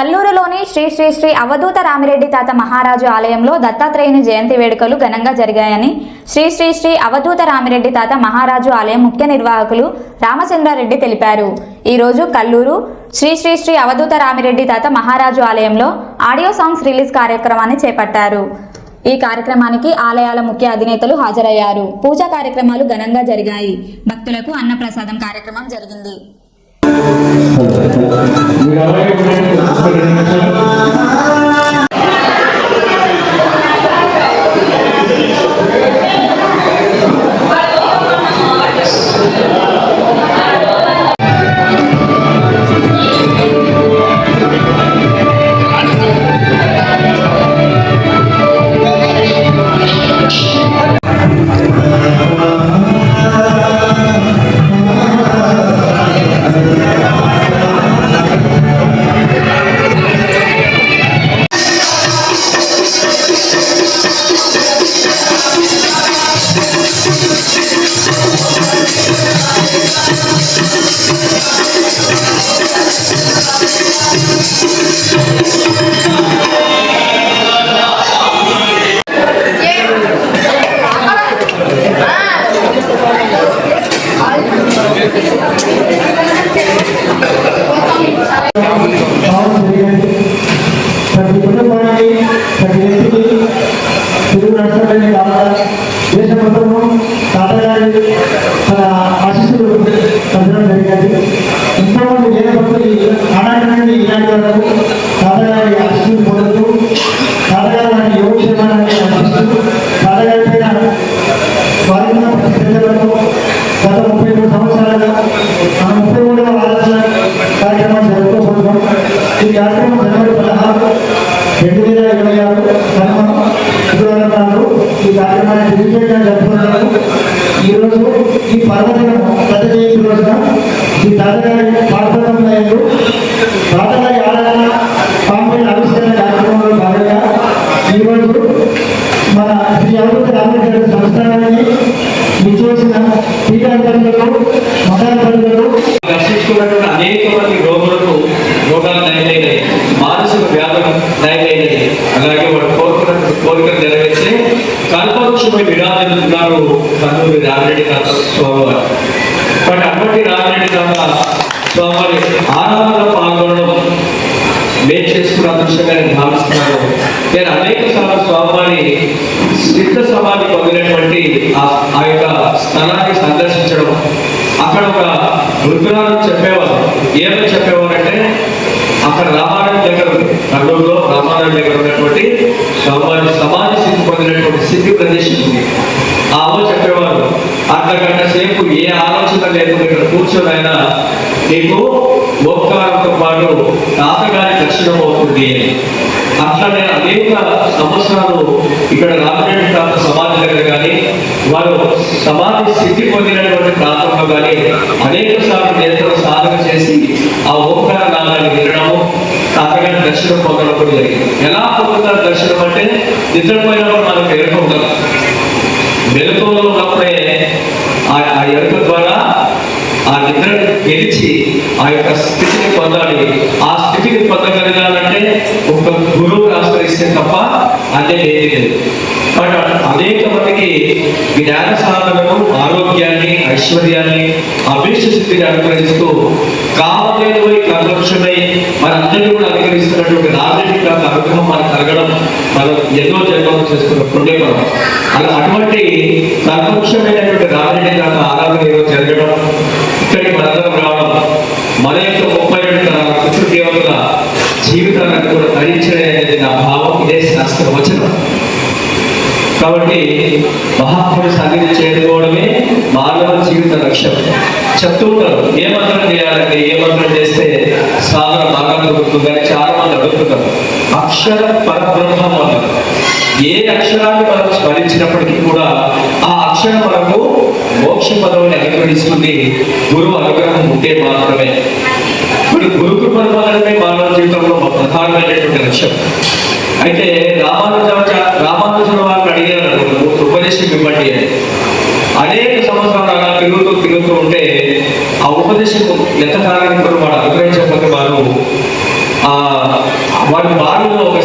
కల్లూరులోని శ్రీ శ్రీ శ్రీ అవధూత రామిరెడ్డి తాత మహారాజు ఆలయంలో దత్తాత్రేయుని జయంతి వేడుకలు ఘనంగా జరిగాయని శ్రీ శ్రీ శ్రీ అవధూత రామిరెడ్డి తాత మహారాజు ఆలయం ముఖ్య నిర్వాహకులు రామచంద్రారెడ్డి తెలిపారు. ఈరోజు కల్లూరు శ్రీ శ్రీ శ్రీ అవధూత రామిరెడ్డి తాత మహారాజు ఆలయంలో ఆడియో సాంగ్స్ రిలీజ్ కార్యక్రమాన్ని చేపట్టారు. ఈ కార్యక్రమానికి ఆలయాల ముఖ్య అధినేతలు హాజరయ్యారు. పూజా కార్యక్రమాలు ఘనంగా జరిగాయి. భక్తులకు అన్నప్రసాదం కార్యక్రమం జరిగింది. మీరు అలాగే ఆశీస్సులు పొందడం జరిగింది. ఎంతోమంది వేద భక్తులు ఆనాటి నుండి ఈనాటి వరకు ప్రజలకు గత ముప్పై మూడు సంవత్సరాలుగా ముప్పై మూడవ ఆలోచన కార్యక్రమం జరుపుకోబోతున్నాం ఈ కార్యక్రమం జనవరి పదహారు రెండు వేల ఇరవై ఆరు కనుమ శుక్రవారం నాడు ఈ కార్యక్రమాన్ని జరుపుకున్నాము ఈరోజు ఈ పర్వదినం పెద్ద జయంతి రోజున ఈ తాతగారి పాఠశాలలో తాతగారి ఆరాధన పాంపేట ఆవిష్కరణ కార్యక్రమంలో భాగంగా ఈరోజు మన శ్రీ అవధూత రామరెడ్డి సంస్థానాన్ని విచ్చేసిన పీఠాధిపతులకు మఠాధిపతులకు దర్శించుకున్నటువంటి అనేక మంది రోగులకు రోగాలు నయమైనాయి మానసిక వ్యాధులు అలాగే వాడు కోరుకున్న కోరికలు నెరవేర్చే కల్పవృక్షమై విరాజిల్లుతున్నారు కన్నూరి రామిరెడ్డి కథ స్వామివారు. బట్ అటువంటి రామిరెడ్డి కథ స్వామివారి ఆరాధనలో పాల్గొనడం మేలు చేసుకున్న అదృష్టంగా నేను భావిస్తున్నాను. నేను అనేక సార్లు స్వామివారి సిద్ధ సమాధి పొందినటువంటి ఆ ఆ యొక్క స్థలాన్ని సందర్శించడం. అక్కడ ఒక వృద్ధురాలు చెప్పేవారు. ఏమని చెప్పేవారంటే అక్కడ రామారాయణ దగ్గర ఉంది. కర్నూలులో రామారాయణ దగ్గర ఉన్నటువంటి సమాజ సమాజ స్థితి పొందినటువంటి స్థితి ప్రదేశం ఉంది. ఆ అమ్మ చెప్పేవారు అర్ధగంట సేపు ఏ ఆలోచన లేకుండా ఇక్కడ కూర్చొని అయినా నీకు ఓంకారంతో పాటు తాతగారి దక్షిణం అవుతుంది. అట్లా నేను అనేక సంవత్సరాలు ఇక్కడ రామరెడ్డి తాత సమాధి దగ్గర కానీ వారు సమాధి స్థితి పొందినటువంటి ప్రాంతంలో కానీ అనేక సార్లు నేతలు సాధన చేసి ఆ ఓంకార దర్శనం పొందడం కూడా జరిగింది. ఎలా పొందుతారు దర్శనం అంటే నిద్రపోయినప్పుడు మనకు ఎరుక ఉండదు. మెలకువలో ఉన్నప్పుడే ఆ ఆ ఎరుక ద్వారా ఆ నిద్ర గెలిచి ఆ యొక్క స్థితిని పొందాలి. ఆ స్థితిని పొందగలగాలంటే ఒక గురువు ఆశ్రయిస్తే తప్ప అదే లేదు. బట్ అనేక మందికి జ్ఞాన సాధనము ఆరోగ్యాన్ని ఐశ్వర్యాన్ని అభీష్ట స్థితిని అనుగ్రహిస్తూ కావలేనివై కర్మక్షమై మనందరూ కూడా అనుగ్రహిస్తున్నటువంటి రాజకీయ యొక్క అనుగ్రహం మనకు కలగడం మనం ఎన్నో జన్మలు చేసుకున్న పుణ్యపరం అలా అటువంటి కర్మక్షమైనటువంటి రాజరెడ్డి గారి ఆరాధన ఏదో జరగడం ఇక్కడికి మనందరం రావడం మన యొక్క ముప్పై రెండు తరాల పితృదేవతల జీవితాలను కూడా ధరించడం అనేది నా భావం ఇదే శాస్త్ర వచనం. కాబట్టి మహాత్ముడు సన్నిధి చేరుకోవడమే మానవ జీవిత లక్ష్యం. చెప్తూ ఉంటారు ఏ మంత్రం చేయాలంటే ఏ మంత్రం చేస్తే సాధన బాగా దొరుకుతుందని చాలా మంది అడుగుతున్నారు అక్షర పరబ్రహ్మ అన్నారు. ఏ అక్షరాన్ని మనం స్మరించినప్పటికీ కూడా ఆ అక్షరం మనకు మోక్ష పదవిని అనుగ్రహిస్తుంది. గురువు అనుగ్రహం ఉంటే మాత్రమే. ఇప్పుడు గురు కృపణ పొందడమే మానవ జీవితంలో ప్రధానమైనటువంటి లక్ష్యం. అయితే రామానుజ రామానుజుల వారిని అడిగారు ఉపదేశం ఇవ్వండి అని. అనేక సంవత్సరాలు అలా తిరుగుతూ తిరుగుతూ ఉంటే ఆ ఉపదేశకు ఎంత కాలానికి కూడా వాడు అనుగ్రహించకపోతే వారు ఆ వాడి బాడీలో ఒక